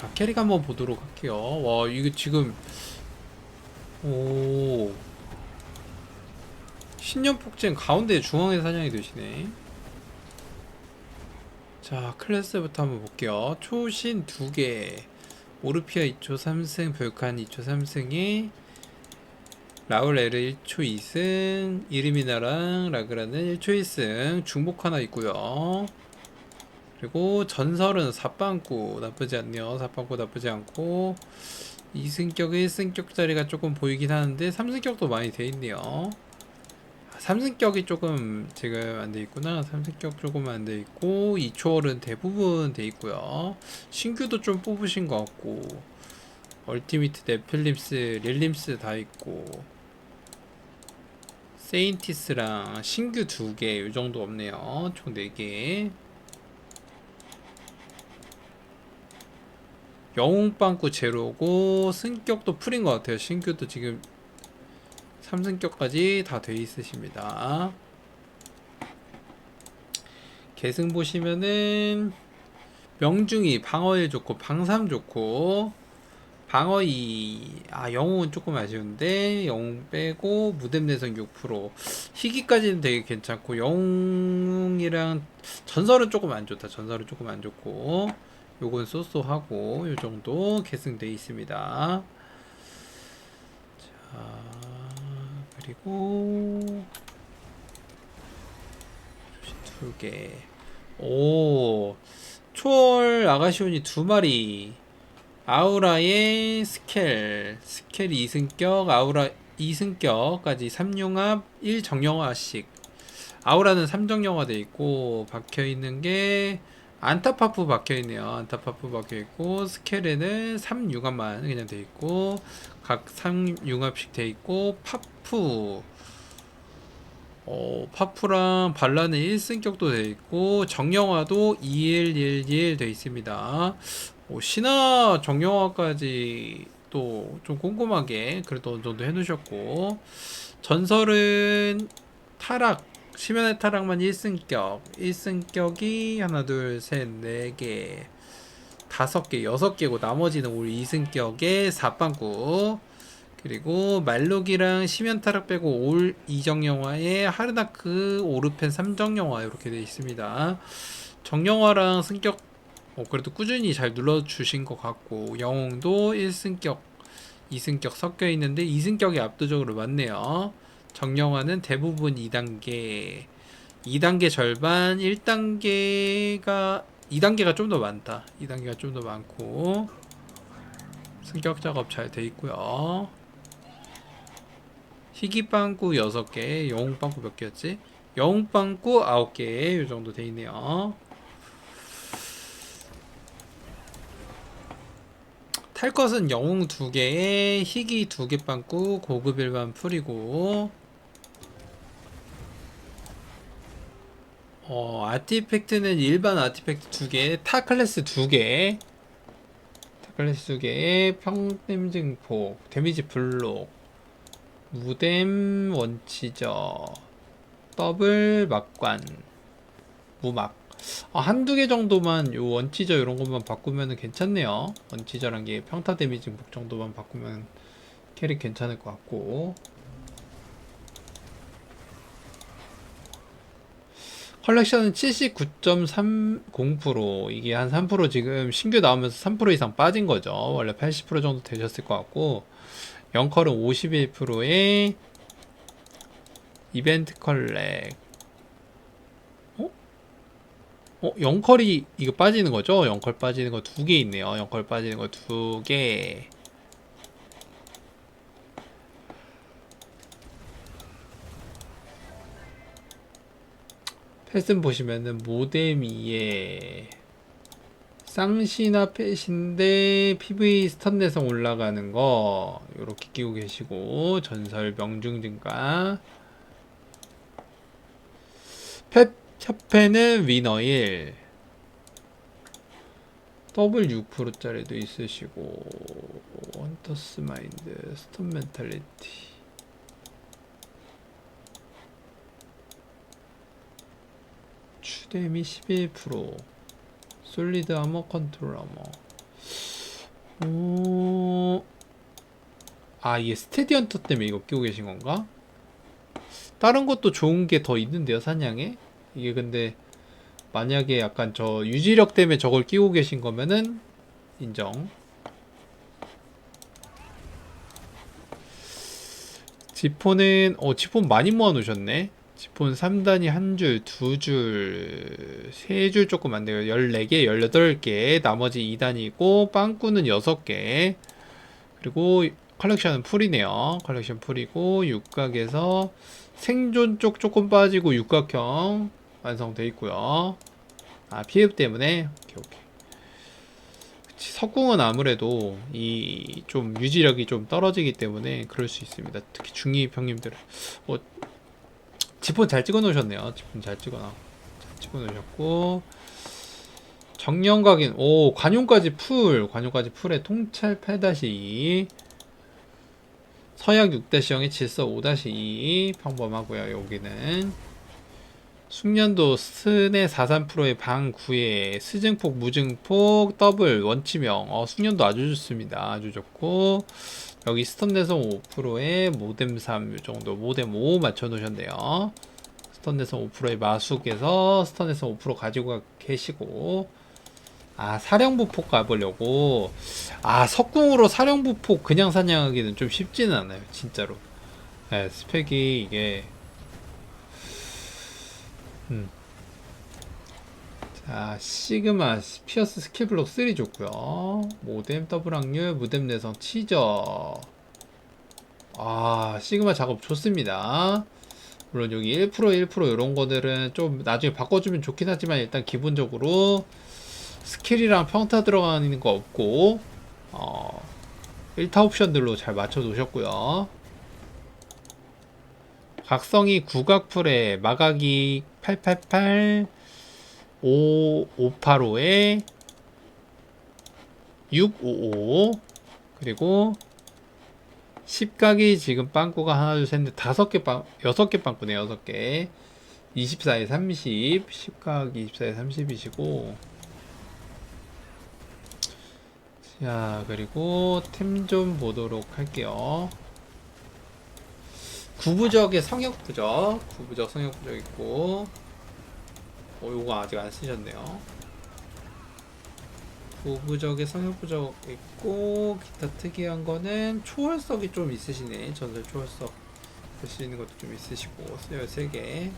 자, 캐릭 한번 보도록 할게요. 와, 이게 지금 오 신년 폭젠 가운데 중앙에 사냥이 되시네. 자, 클래스부터 한번 볼게요. 초신 두 개, 오르피아 2초 3승, 별칸 2초 3승에 라울 에르 1초 2승, 이르미나랑 라그라는 1초 1승, 중복 하나 있고요. 그리고 전설은 사빵꾸 나쁘지 않네요. 사빵꾸 나쁘지 않고 2승격, 1승격 자리가 조금 보이긴 하는데 3승격도 많이 돼 있네요. 3승격이 조금 지금 안 돼 있구나. 3승격 조금 안 돼 있고 2초월은 대부분 돼 있고요. 신규도 좀 뽑으신 것 같고 얼티미트 네플림스, 릴림스 다 있고 세인티스랑 신규 두개이 정도 없네요. 총 4개. 영웅빵꾸 제로고 승격도 풀인 것 같아요. 신규도 지금 3승격까지 다 돼 있으십니다. 계승 보시면은 명중이 방어에 좋고 방삼 좋고 방어 2, 아, 영웅은 조금 아쉬운데, 영웅 빼고, 무뎀 내성 6%. 희귀까지는 되게 괜찮고, 영웅이랑, 전설은 조금 안 좋다. 전설은 조금 안 좋고, 요건 쏘쏘하고, 요 정도 계승돼 있습니다. 자, 그리고, 두 개. 오, 초월 아가시온이 두 마리. 아우라의 스켈, 스켈 2승격, 아우라 2승격까지 3융합 1정령화씩. 아우라는 3정령화 돼 있고 박혀 있는 게 안타파프 박혀 있네요. 안타파프 박혀 있고 스켈에는 3융합만 그냥 돼 있고 각 3융합씩 돼 있고 파프 어, 파프랑 발라는 1승격도 돼 있고 정령화도 2111 돼 있습니다. 오, 신화 정령화까지 또 좀 꼼꼼하게 그래도 어느 정도 해놓으셨고 전설은 타락 심연의 타락만 1승격. 1승격이 하나 둘셋네개 다섯 개 여섯 개고 나머지는 올 2승격에 4빵구. 그리고 말록이랑 심연 타락 빼고 올 이정영화에 하르나크 오르펜 3정 영화 이렇게 돼 있습니다. 정영화랑 승격 어, 그래도 꾸준히 잘 눌러주신 것 같고 영웅도 1승격, 2승격 섞여 있는데 2승격이 압도적으로 많네요. 정영화는 대부분 2단계, 2단계 절반, 1단계가 2단계가 좀 더 많다. 2단계가 좀 더 많고 승격 작업 잘 돼 있고요. 희귀빵꾸 6개, 영웅빵꾸 몇 개였지? 영웅빵꾸 9개 이 정도 돼 있네요. 탈 것은 영웅 두 개에 희귀 두개 빵꾸 고급 일반 풀이고 어 아티팩트는 일반 아티팩트 두 개, 타 클래스 두 개, 타 클래스 두 개에 평댐 증폭, 데미지 블록, 무댐 원치저, 더블 막관, 무막. 아, 한두 개 정도만 요 원치저 이런 것만 바꾸면 괜찮네요. 원치저란 게 평타 데미지 목 정도만 바꾸면 캐릭 괜찮을 것 같고. 컬렉션은 79.30% 이게 한 3% 지금 신규 나오면서 3% 이상 빠진 거죠. 원래 80% 정도 되셨을 것 같고 영컬은 51%에 이벤트 컬렉 어, 영컬이 이거 빠지는 거죠? 영컬 빠지는 거 두 개 있네요. 영컬 빠지는 거 두 개. 패슨 보시면은 모데미에 쌍시나 펫인데 PV 스턴 내성 올라가는 거 이렇게 끼고 계시고 전설 명중 증가. 펫 협회는 위너 1 더블 6%짜리도 있으시고 헌터스 마인드 스톤 멘탈리티 추데미 11% 솔리드 아머 컨트롤 아머 어... 아, 이게 스테디언터 때문에 이거 끼고 계신 건가? 다른 것도 좋은 게 더 있는데요, 사냥에? 이게 근데 만약에 약간 저 유지력 때문에 저걸 끼고 계신 거면은 인정. 지폰은 어 지폰 많이 모아 놓으셨네. 지폰 3단이 한 줄, 두 줄, 세 줄 조금 안 돼요. 14개, 18개. 나머지 2단이고 빵꾸는 6개. 그리고 컬렉션은 풀이네요. 컬렉션 풀이고 육각에서 생존 쪽 조금 빠지고 육각형 완성돼 있고요. 아 피흡 때문에 오케이 오케이. 석궁은 아무래도 이 좀 유지력이 좀 떨어지기 때문에 그럴 수 있습니다. 특히 중위 형님들은 뭐 지폰 잘 찍어 놓으셨네요. 지폰 잘 찍어 놓으셨고. 정령 각인. 오 관용까지 풀. 관용까지 풀에 통찰 8-2 서약 6-0에 질서 5-2 평범하고요. 여기는. 숙련도 스네 43%의 방 9에 스증폭 무증폭 더블 원치명. 어 숙련도 아주 좋습니다. 아주 좋고 여기 스턴 내성 5%에 모뎀 3 정도 모뎀 5 맞춰 놓으셨네요. 스턴 내성 5%의 마숙에서 스턴 내성 5% 가지고 계시고 아 사령부 폭 가보려고 아 석궁으로 사령부 폭 그냥 사냥하기는 좀 쉽지는 않아요 진짜로 네, 스펙이 이게 음. 자 시그마 피어스 스킬블록 3 좋고요. 모뎀 더블 확률 무뎀 내성 치저 아 시그마 작업 좋습니다. 물론 여기 1% 1% 이런 거들은 좀 나중에 바꿔주면 좋긴 하지만 일단 기본적으로 스킬이랑 평타 들어가는 거 없고 어 1타 옵션들로 잘 맞춰 놓으셨고요. 각성이 국악풀에 마각이 888 5 585에 655 그리고 10각이 지금 빵꾸가 하나 둘 셋 넷 다섯 개 빵, 여섯 개 빵꾸네 여섯 개. 24에 30 10각 24에 30이시고. 자 그리고 템 좀 보도록 할게요. 구부적의 성역부적. 구부적 성역부적 있고 어 요거 아직 안 쓰셨네요. 구부적의 성역부적 있고 기타 특이한 거는 초월석이 좀 있으시네. 전설 초월석 쓸수 있는 것도 좀 있으시고 13개.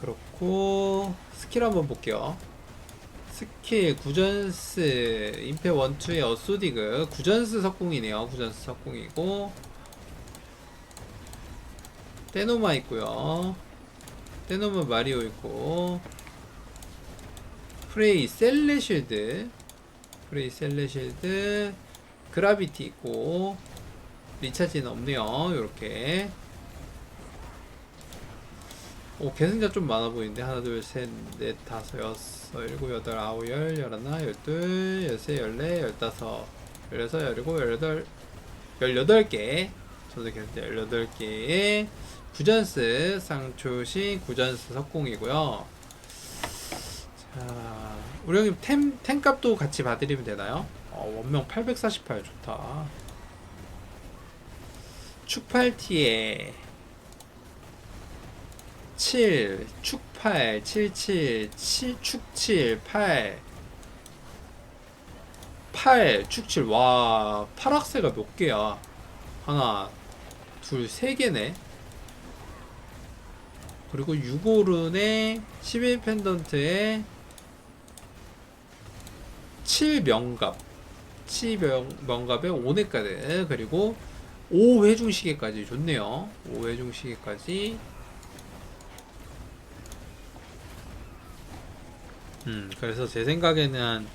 그렇고 스킬 한번 볼게요. 스킬 구전스 임페 원투의 어소디그. 구전스 석궁이네요. 구전스 석궁이고 떼노마 있고요. 떼노마 마리오 있고. 프레이 셀레실드. 프레이 셀레실드. 그라비티 있고. 리차지는 없네요. 요렇게. 오 계승자 좀 많아 보이는데. 하나 둘 셋 넷 다섯 여섯 일곱 여덟 아홉 열 열하나 열둘 열세 열네 열다섯 열여섯 열일곱 열여덟 열여덟 개. 저도 계승자 열여덟 개의 구전스 쌍초시 구전스 석공이고요 자 우리 형님 템, 템 값도 같이 봐드리면 되나요? 어, 원명 848 좋다 축팔티에 7, 축8, 77, 7, 축7, 8, 8, 축7. 와, 파락새가 몇 개야? 하나, 둘, 세 개네. 그리고 6오른에 11 펜던트에 7명갑, 7명갑에 5네까지, 그리고 5회중 시계까지 좋네요. 5회중 시계까지 음, 그래서 제 생각에는 한,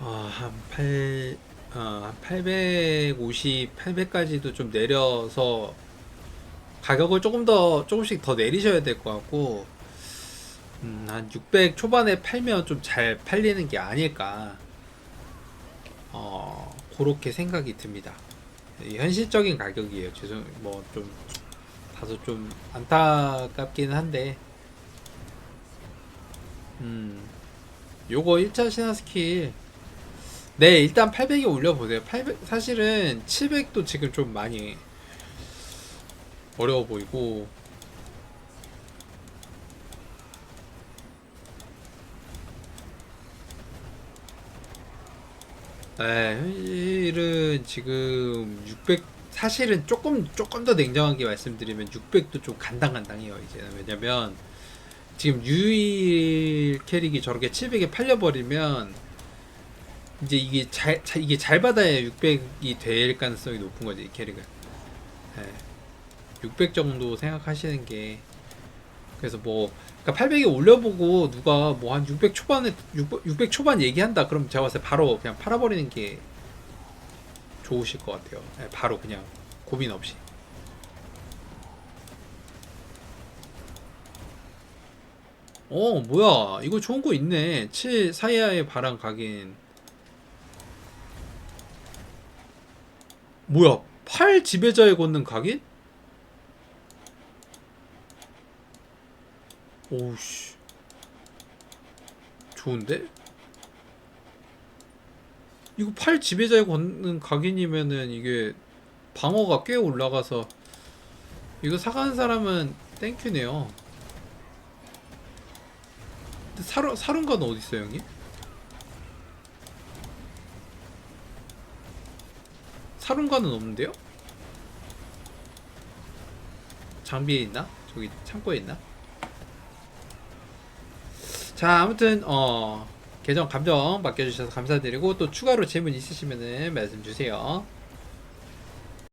어, 한 8, 어, 한 850, 800까지도 좀 내려서 가격을 조금 더, 조금씩 더 내리셔야 될 것 같고, 음, 한 600 초반에 팔면 좀 잘 팔리는 게 아닐까, 어, 그렇게 생각이 듭니다. 현실적인 가격이에요. 죄송, 뭐, 좀, 다소 좀 안타깝기는 한데, 음. 요거 1차 신화 스킬. 네, 일단 800에 올려보세요. 800, 사실은 700도 지금 좀 많이 어려워 보이고. 네, 현실은 지금 600, 사실은 조금, 조금 더 냉정하게 말씀드리면 600도 좀 간당간당해요, 이제는. 왜냐면, 지금 유일 캐릭이 저렇게 700에 팔려버리면 이제 이게 잘, 자- 이게 잘 받아야 600이 될 가능성이 높은 거지 이 캐릭은. 예. 600 정도 생각하시는 게 그래서 뭐 그러니까 800에 올려보고 누가 뭐 한 600 초반에 600, 600 초반 얘기한다 그럼 제가 봤을 때 바로 그냥 팔아버리는 게 좋으실 것 같아요. 예, 바로 그냥 고민 없이. 어, 뭐야. 이거 좋은 거 있네. 7 사이아의 바람 각인. 뭐야. 8 지배자에 걷는 각인? 오우씨. 좋은데? 이거 8 지배자에 걷는 각인이면은 이게 방어가 꽤 올라가서 이거 사가는 사람은 땡큐네요. 근데 사륜, 사륜가는 어디 있어요, 형님? 사륜가는 없는데요? 장비에 있나? 저기 창고에 있나? 자, 아무튼 어 계정 감정 맡겨주셔서 감사드리고 또 추가로 질문 있으시면은 말씀 주세요.